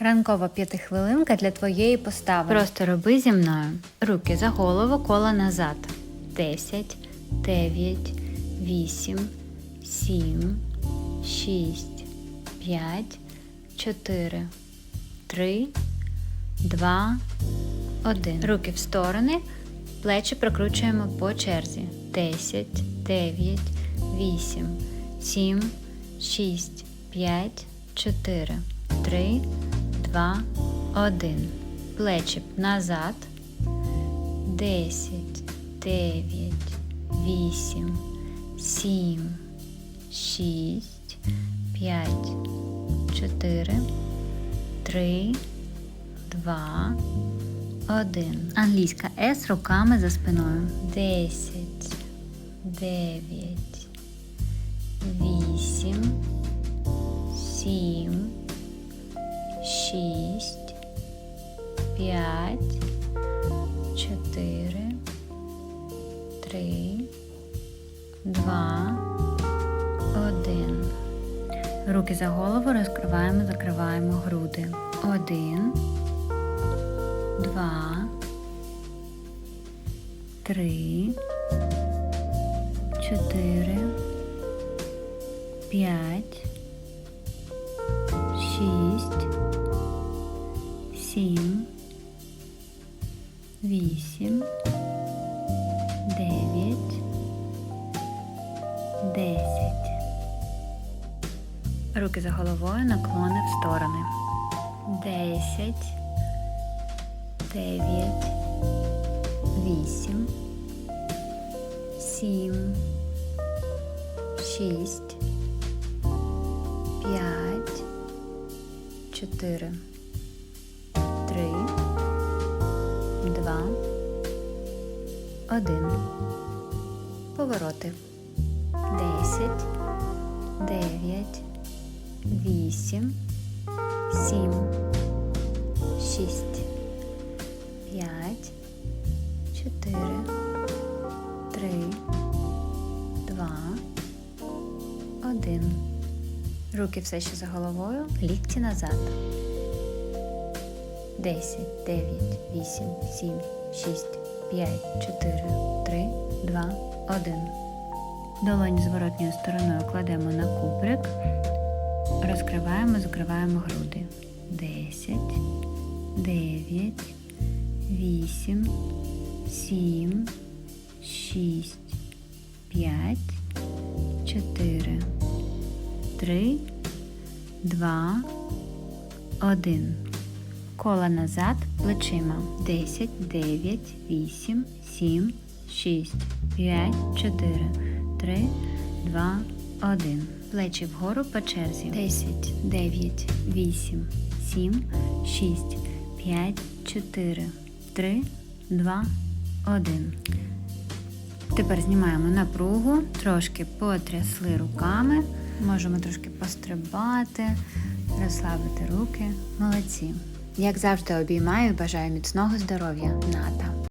Ранкова п'ятихвилинка для твоєї постави. Просто роби зі мною. Руки за голову, кола назад. 10, 9, 8, 7, 6, 5, 4, 3, 2, 1. Руки в сторони. Плечі прокручуємо по черзі. 10, 9, 8, 7, 6, 5, 4, 3, 2, 1. Плечі назад. 10, 9, 8, 7, 6, 5, 4, 3, 2, 1. Англійська С руками за спиною. 10, 9, 8, 7, 6, 5, 4, 3, 2, 1. Руки за голову розкриваємо, закриваємо груди. Один, два, три, чотири, п'ять, вісім, дев'ять, десять. Руки за головою, наклони в сторони. Десять, дев'ять, вісім, сім, шість, п'ять, чотири, 1. Повороти. 10, 9, 8, 7, 6, 5, 4, 3, 2, 1. Руки все ще за головою. Лікті назад. 10, 9, 8, 7, 6, п'ять, чотири, три, два, один. Долоні зворотньою стороною кладемо на куприк. Розкриваємо, закриваємо груди. 10, 9, 8, 7, 6, 5, 4, 3, 2, 1. Кола назад плечима. 10, 9, 8, 7, 6, 5, 4, 3, 2, 1. Плечі вгору по черзі. 10, 9, 8, 7, 6, 5, 4, 3, 2, 1. Тепер знімаємо напругу, трошки потрясли руками. Можемо трошки пострибати, розслабити руки. Молодці. Як завжди обіймаю бажаю міцного здоров'я. Ната.